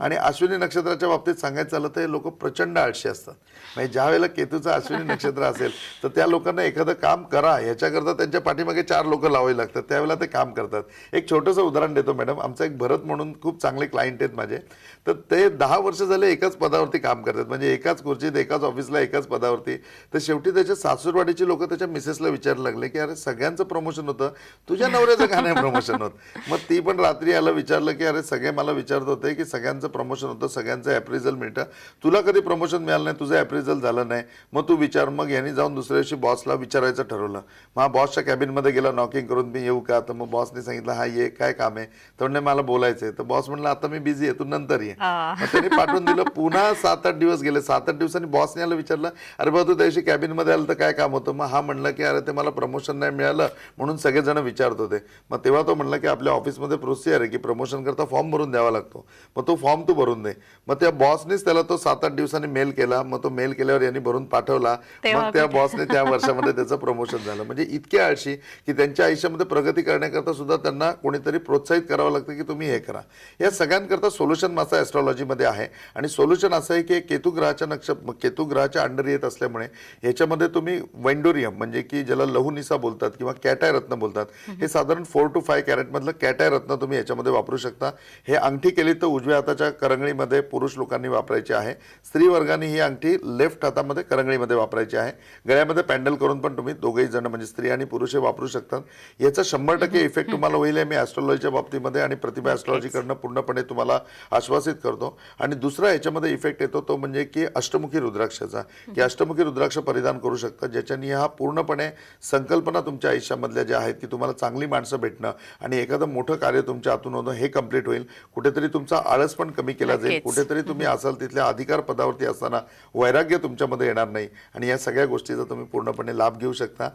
आणि अश्विनी नक्षत्राच्या बाबतीत सांगायचं झालं तर लोक प्रचंड आळशी असतात. म्हणजे ज्या वेळेला केतूचं अश्विनी नक्षत्र असेल तर त्या लोकांना एखादं काम करा. याच्याकरता त्यांच्या पाठीमागे चार लोक लावावी लागतात. त्यावेळेला ते काम करतात. एक छोटंसं उदाहरण देतो मॅडम. आमचा एक भरत म्हणून खूप चांगले क्लायंट आहेत माझे. तर ते दहा वर्ष झाले एकाच पदावरती काम करतात. म्हणजे एकाच खुर्चीत एकाच ऑफिसला एकाच पदावरती. तर शेवटी त्याच्या सासूरवाडीची लोक त्याच्या मिसेसला विचारायला लागले की अरे सगळ्यांचं प्रमोशन होतं. तुझ्या नवऱ्याचं का नाही प्रमोशन होत? मग ती पण रात्री याला विचारलं की अरे सगळे मला विचारत होते की सगळ्यांचं प्रमोशन होतं सगळ्यांचं ॲप्रिझल मिळतं. तुला कधी प्रमोशन मिळालं नाही तुझं ॲप्रिझल झालं नाही. मग तू विचार मग यांनी जाऊन दुसऱ्या दिवशी बॉसला विचारायचं ठरवलं. मग बॉसच्या कॅबिनमध्ये गेला नॉकिंग करून मी येऊ का? तर मग बॉसने सांगितलं हा ये काय काम आहे? तर म्हणले मला बोलायचं आहे तर बॉस म्हणलं आता मी बिझी आहे तू नंतर ये. मग त्यांनी पाठवून दिलं पुन्हा सात आठ दिवस गेले. सात आठ दिवसांनी बॉसने याला विचारलं अरे बाबा तू त्या दिवशी कॅबिनमध्ये आलं तर काय काम होतं? मग हा म्हणला की अरे ते मला प्रमोशन नाही मिळालं म्हणून सगळेजण विचारत होते. मग तेव्हा तो म्हणला की आपल्या ऑफिसमध्ये प्रोसिजर आहे की प्रमोशन करता फॉर्म भरून द्यावा लागतो. मग तो फॉर्म तू भरून दे. मग त्या बॉसनेच त्याला तो सात आठ दिवसांनी मेल केला. मग तो मेल केल्यावर यांनी भरून पाठवला. मग त्या बॉसने त्या वर्षामध्ये त्याचं प्रमोशन झालं. म्हणजे इतके आळशी की त्यांच्या आयुष्यामध्ये प्रगती करण्याकरता सुद्धा त्यांना कोणीतरी प्रोत्साहित करावं लागतं की तुम्ही हे करा. या सगळ्यांकरता सोल्युशन माझा ॲस्ट्रॉलॉजीमध्ये आहे. आणि सोल्युशन असं आहे की केतू ग्रहाच्या नक्ष केतू ग्रहाच्या अंडर येत असल्यामुळे ह्याच्यामध्ये तुम्ही वेंडोरियम म्हणजे की ज्याला लहुनिसा बोलतात किंवा कॅटाय रत्न बोलतात हे साधारण फोर टू फाय कॅरेटमधलं कॅटाय रत्न तुम्ही याच्यामध्ये वापरू शकता. हे अंगठी केली तर उजव्या हाताच्या करंगळीमध्ये पुरुष लोकांनी वापरायची आहे. स्त्री वर्गाने ही अंगठी लेफ्ट हातामध्ये करंगळीमध्ये वापरायची आहे. गळ्यामध्ये पॅन्डल करून पण तुम्ही दोघेही जण म्हणजे स्त्री आणि पुरुष हे वापरू शकतात. याचा शंभर टक्के इफेक्ट तुम्हाला होईल हे मी ॲस्ट्रॉलॉजीच्या बाबतीमध्ये आणि प्रतिभा ॲस्ट्रॉलॉजीकडनं पूर्णपणे तुम्हाला आश्वासित करतो. आणि दुसरा याच्यामध्ये इफेक्ट येतो तो म्हणजे की अष्टमुखी रुद्राक्षाचा. की अष्टमुखी रुद्राक्ष परिधान करू शकता. ज्याच्याने हा पूर्णपणे संकल्पना तुमच्या आयुष्यामधल्या ज्या आहेत की तुम्हाला चांगली माणसं भेटणं आणि एखादं मोठं कार्य तुमच्या हातून होणं हे कंप्लीट होईल. कुठेतरी तुमचा आळस पण कमी केला जाईल. कुठेतरी तुम्ही असाल तिथल्या अधिकार पदावरती असताना वैराग्य तुमच्यामध्ये येणार नाही. आणि या सगळ्या गोष्टीचा तुम्ही पूर्णपणे लाभ घेऊ शकता.